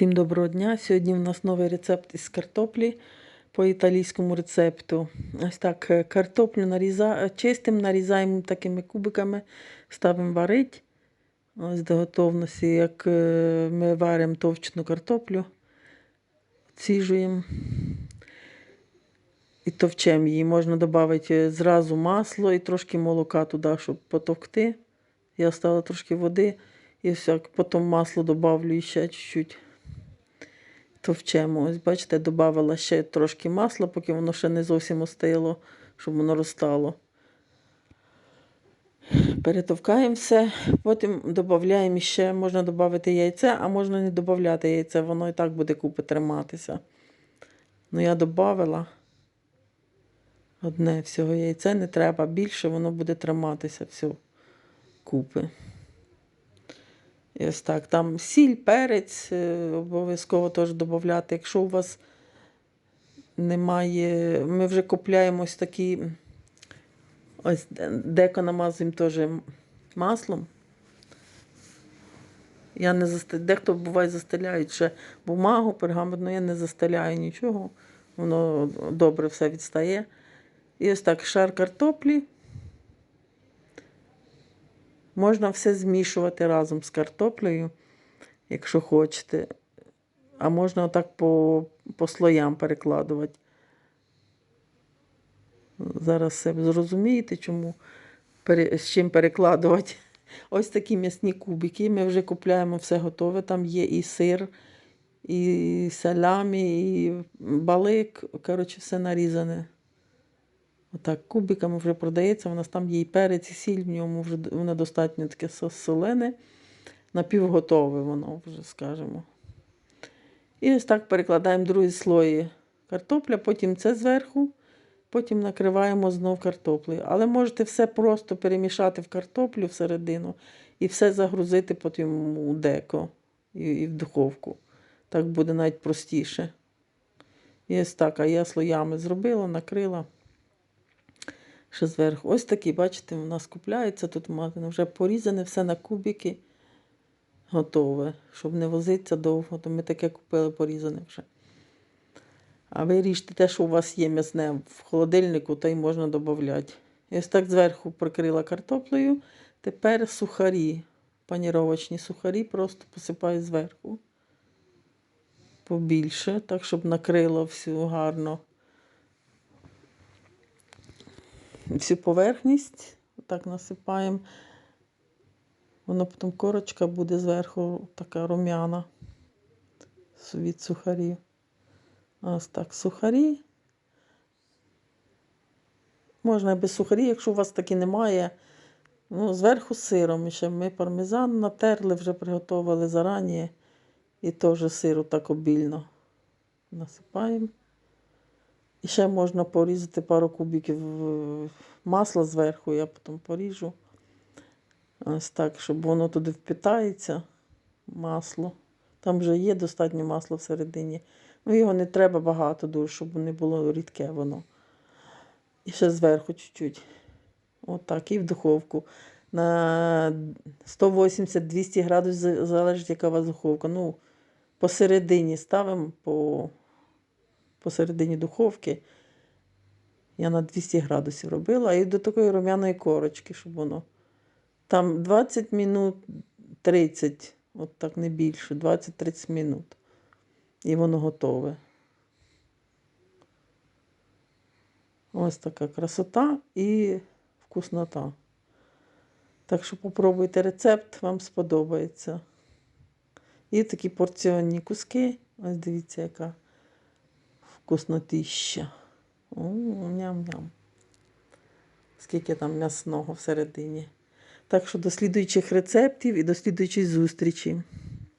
Всім доброго дня! Сьогодні у нас новий рецепт із картоплі по італійському рецепту. Ось так е, картоплю наріза... чистимо, нарізаємо такими кубиками, ставимо варить. Ось до готовності, як е, ми варимо товчну картоплю, ціжуємо і товчемо її. Можна додати зразу масло і трошки молока туди, щоб потовкти. Я ставила трошки води і все, потім масло додавлю ще чуть-чуть товчемо. Ось, бачите, додавала ще трошки масла, поки воно ще не зовсім остило, щоб воно розтало. Перетовкаємо все, потім додаємо ще, можна додати яйце, а можна не додати яйце, воно і так буде купи триматися. Ну, я додавала одне всього яйця, не треба більше, воно буде триматися все купи. Ось так. Там сіль, перець, е, обов'язково теж додати. Якщо у вас немає, ми вже купляємо ось такі, ось деко намазуємо теж маслом. Я не заст... Дехто буває застеляють ще бумагу, пергамент, але я не застеляю нічого. Воно добре все відстає. І ось так шар картоплі. Можна все змішувати разом з картоплею, якщо хочете. А можна отак по, по слоям перекладувати. Зараз все зрозумієте, чому з чим перекладувати. Ось такі м'ясні кубики. Ми вже купуємо все готове. Там є і сир, і салямі, і балик. Коротше, все нарізане. Отак, кубиками вже продається. У нас там є і перець, і сіль, в ньому вже воно достатньо таке солене, напівготове воно вже, скажімо. І ось так перекладаємо другий слої картопля, потім це зверху, потім накриваємо знов картоплею. Але можете все просто перемішати в картоплю всередину і все загрузити потім у деко і в духовку. Так буде навіть простіше. І ось так, а я слоями зробила, накрила ще зверху. Ось такі, бачите, у нас купляється тут магазині. Вже порізане все на кубики. Готове. Щоб не возитися довго, то ми таке купили порізане вже. А ви ріжте те, що у вас є м'ясне в холодильнику, то й можна додати. Ось так зверху прикрила картоплею. Тепер сухарі, паніровочні сухарі, просто посипаю зверху. Побільше, так, щоб накрило всю гарно. Всю поверхність, так насипаємо. Воно потім корочка буде зверху така рум'яна від сухарів. Ось так сухарі. Можна без сухарі, якщо у вас такі немає. Ну, Зверху сиром ще ми пармезан натерли, вже приготували зарані. І теж сиру так обільно насипаємо. І ще можна порізати пару кубиків масла зверху, я потім поріжу. Ось так, щоб воно туди впитається, масло. Там вже є достатньо масла всередині. Ну, його не треба багато дуже, щоб не було рідке воно. І ще зверху чуть-чуть. Отак, і в духовку. На 180-200 градусів залежить, яка у вас духовка. Ну, посередині ставимо по посередині духовки. Я на 200 градусів робила і до такої рум'яної корочки, щоб воно. Там 20 минут 30, от так не більше, 20-30 минут. І воно готове. Ось така красота і вкуснота. Так що попробуйте рецепт, вам сподобається. І такі порціонні куски. Ось дивіться, яка вкуснотища. Ням-ням. Скільки там м'ясного всередині. Так що до слідуючих рецептів і до слідуючої зустрічі.